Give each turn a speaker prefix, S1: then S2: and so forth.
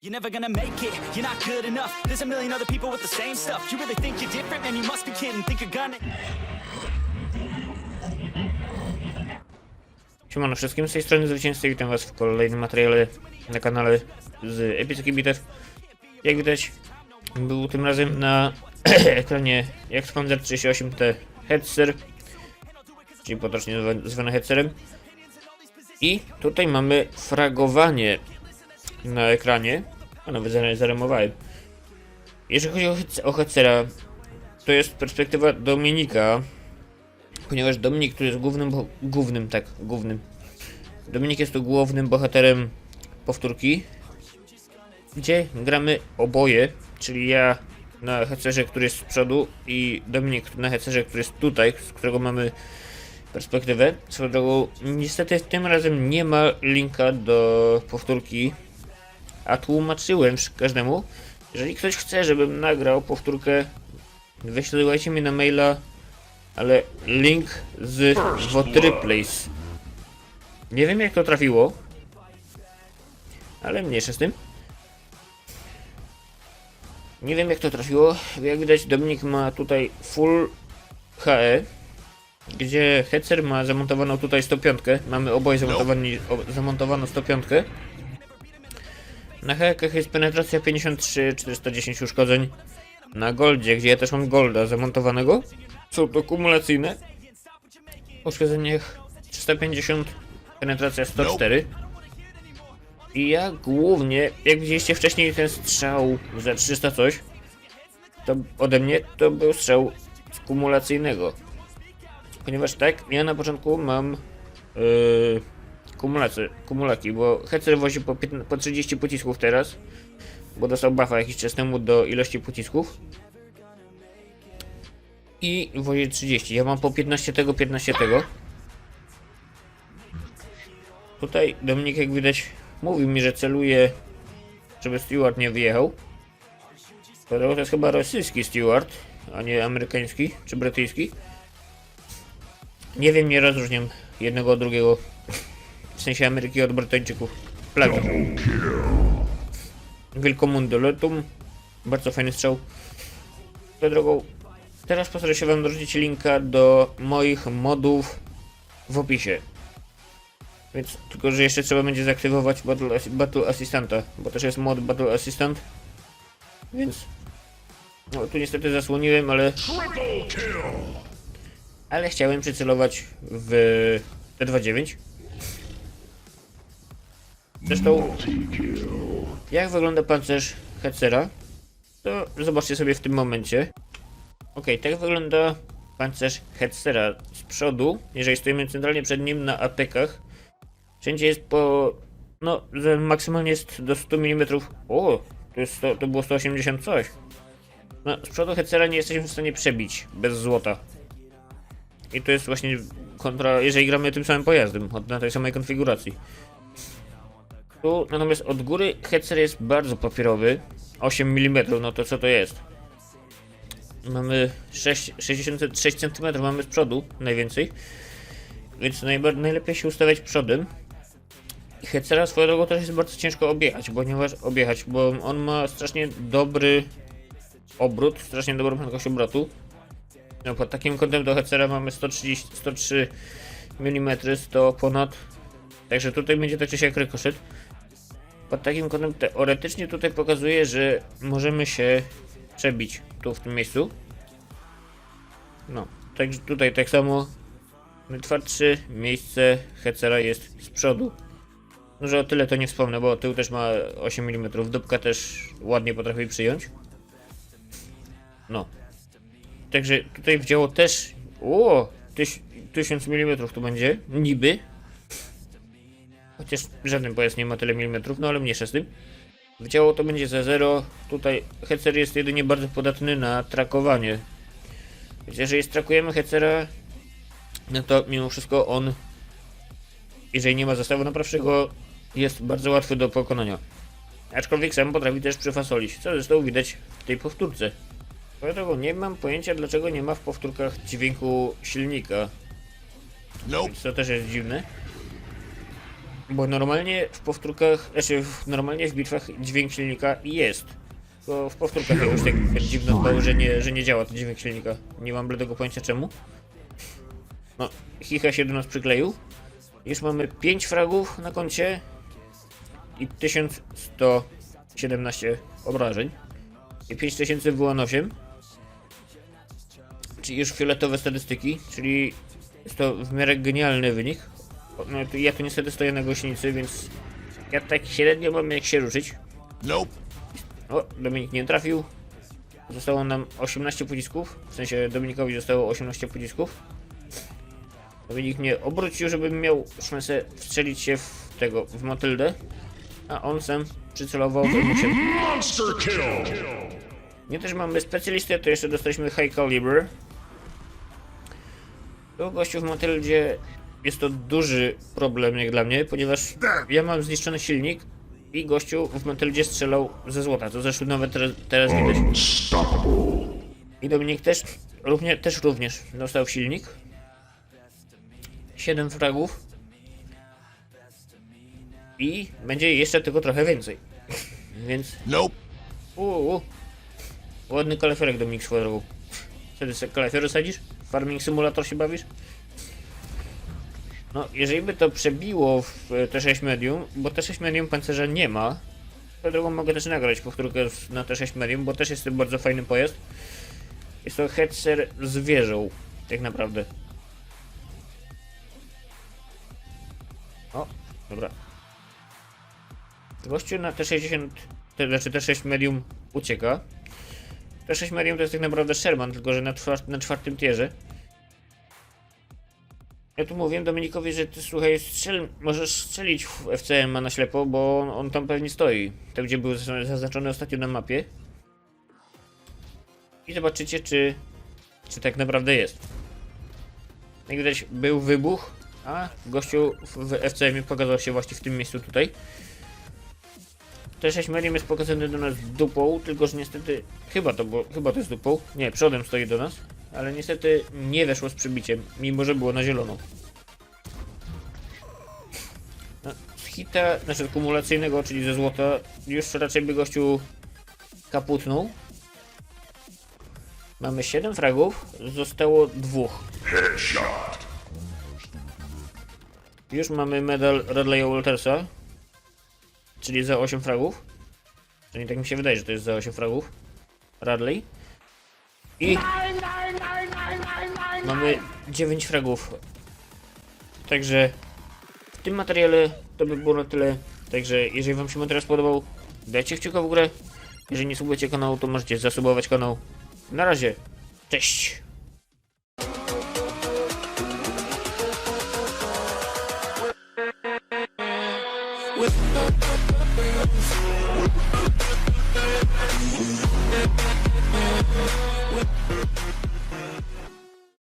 S1: You're never gonna make it, you're not good enough. There's a million other people with the same stuff. You really think you're different, man? You must be kidding. Think you're gonna.
S2: Siemano wszystkim, z tej strony Zwycięzcy, witam was w kolejnym materiale na kanale z Epicki Bitew. Jak widać, był tym razem na ekranie Expander 38T Headser, czyli potocznie zwa- zwany Headserem. I tutaj mamy fragowanie na ekranie, a nawet zare- zaremowałem. Jeżeli chodzi o, o Headsera, to jest perspektywa Dominika, ponieważ Dominik tu jest głównym, głównym, tak, głównym. Dominik jest tu głównym bohaterem powtórki, gdzie gramy oboje, czyli ja na hecerze, który jest z przodu i Dominik na hecerze, który jest tutaj, z którego mamy perspektywę. Swoją drogą, niestety tym razem nie ma linka do powtórki, a tłumaczyłem każdemu, jeżeli ktoś chce, żebym nagrał powtórkę, wyślijcie mi na maila ale link z Wotryplace. Nie wiem jak to trafiło, ale mniejsze z tym. Nie wiem jak to trafiło. Jak widać Dominik ma tutaj full HE, gdzie Hetzer ma zamontowaną tutaj 105. Mamy oboje zamontowano 105. Na HE jest penetracja 53, 410 uszkodzeń. Na Goldzie, gdzie ja też mam Golda zamontowanego, są to kumulacyjne. Uszkodzenie 350, penetracja 104. I ja głównie, jak widzieliście wcześniej ten strzał za 300 coś, to ode mnie to był strzał kumulacyjnego. Ponieważ tak, ja na początku mam yy, kumulacje, kumulaki, bo Hecer wozi po, 15, po 30 pocisków teraz, bo dostał buffa jakiś czas temu do ilości pocisków i wozie 30. Ja mam po 15 tego, 15 tego. Tutaj Dominik jak widać mówił mi, że celuje, żeby Stewart nie wyjechał. To jest chyba rosyjski Stewart, a nie amerykański czy brytyjski. Nie wiem, nie rozróżniam jednego od drugiego. Sensie Ameryki od Brytyjczyków. Plagi. Wielkomunduletum. Bardzo fajny strzał. Swoją drogą, Teraz postaram się wam dorzucić linka do moich modów w opisie. Więc tylko, że jeszcze trzeba będzie zaktywować Battle, Battle Assistanta, bo też jest mod Battle Assistant. Więc... No tu niestety zasłoniłem, ale... Ale chciałem przycelować w T29. Zresztą... Jak wygląda pancerz Hetzera? To zobaczcie sobie w tym momencie. Okej, tak wygląda pancerz Hetzera z przodu, jeżeli stoimy centralnie przed nim na aptekach. Wszędzie jest po... no, maksymalnie jest do 100 mm. O, to, jest 100, to było 180 coś. No, z przodu Hetzera nie jesteśmy w stanie przebić bez złota. I to jest właśnie kontra, jeżeli gramy tym samym pojazdem, od- na tej samej konfiguracji. Tu natomiast od góry Hetzer jest bardzo papierowy. 8 mm, no to co to jest? Mamy 6, 66 cm mamy z przodu najwięcej. Więc najlepiej się ustawiać przodem. I Hetzera swoją drogą też jest bardzo ciężko objechać, ponieważ objechać, bo on ma strasznie dobry obrót, strasznie dobrą prędkość obrotu. No, pod takim kątem do Hetzera mamy 130, 103 mm, 100 ponad. Także tutaj będzie czy siak rykoszet. Pod takim kątem teoretycznie tutaj pokazuje, że możemy się przebić tu w tym miejscu. No, także tutaj tak samo najtwardsze miejsce Hetzera jest z przodu. No, że o tyle to nie wspomnę, bo tył też ma 8 mm, dupka też ładnie potrafi przyjąć. No. Także tutaj w działo też... O, 1000 mm tu będzie, niby. Chociaż żaden pojazd nie ma tyle milimetrów, no ale mniejsza z tym. W działo to będzie za 0. Tutaj Hecer jest jedynie bardzo podatny na trakowanie. Więc jeżeli strakujemy Hecera, no to mimo wszystko on, jeżeli nie ma zestawu naprawczego, jest bardzo łatwy do pokonania. Aczkolwiek sam potrafi też przyfasolić, co zresztą widać w tej powtórce. Drogą, nie mam pojęcia dlaczego nie ma w powtórkach dźwięku silnika. Więc to też jest dziwne. Bo normalnie w powtórkach, znaczy w, normalnie w bitwach dźwięk silnika jest. Tylko w powtórkach jakoś tak dziwno dbało, że nie, że nie działa ten dźwięk silnika. Nie mam bladego pojęcia czemu. No, Chicha się do nas przykleił. Już mamy 5 fragów na koncie i 1117 obrażeń. I 5000 WN8. Czyli już fioletowe statystyki, czyli jest to w miarę genialny wynik. No, ja tu niestety stoję na głośnicy, więc ja tak średnio mam jak się ruszyć.
S3: Nope.
S2: O, Dominik nie trafił. Zostało nam 18 pocisków. W sensie Dominikowi zostało 18 pocisków. Dominik mnie obrócił, żebym miał szansę wstrzelić się w tego, w Matyldę. A on sam przycelował w M8.
S3: Monster kill.
S2: Nie też mamy specjalistę, to jeszcze dostaliśmy High Caliber. Tu gościu w Matyldzie jest to duży problem jak dla mnie, ponieważ ja mam zniszczony silnik i gościu w Matyldzie strzelał ze złota, to zresztą nawet teraz, teraz widać. I Dominik też, równie, też również dostał silnik. 7 fragów. I będzie jeszcze tylko trochę więcej. Więc
S3: Nope.
S2: Uuu. Ładny kalafiorek Dominik swoją drogą. Wtedy sobie kalafiory sadzisz? Farming Simulator się bawisz? No, jeżeli by to przebiło w e, T6 Medium, bo T6 Medium pancerza nie ma, to drugą mogę też nagrać powtórkę na T6 Medium, bo też jest to bardzo fajny pojazd. Jest to headser z wieżą, tak naprawdę. O, dobra. Gościu na T60, te, znaczy T6 Medium ucieka. T6 Medium to jest tak naprawdę Sherman, tylko że na, czwart, na czwartym tierze. Ja tu mówiłem Dominikowi, że ty słuchaj, strzel, możesz strzelić w FCM na ślepo, bo on, on tam pewnie stoi. Tam gdzie był zaz- zaznaczony ostatnio na mapie. I zobaczycie, czy, czy tak naprawdę jest. Jak widać, był wybuch, a gościu w, FCM pokazał się właśnie w tym miejscu tutaj. T6 Medium jest pokazany do nas dupą, tylko że niestety, chyba to, było, chyba to jest dupą, nie, przodem stoi do nas, ale niestety nie weszło z przybiciem, mimo że było na zielono. No, z hita, znaczy kumulacyjnego, czyli ze złota, już raczej by gościu kaputnął. Mamy 7 fragów, zostało dwóch.
S3: Headshot.
S2: Już mamy medal Radley'a Waltersa, czyli za 8 fragów. Czyli tak mi się wydaje, że to jest za 8 fragów. Radley. I mamy 9 fragów. Także w tym materiale to by było na tyle. Także jeżeli wam się materiał spodobał, dajcie kciuka w górę. Jeżeli nie subujecie kanału, to możecie zasubować kanał. Na razie. Cześć!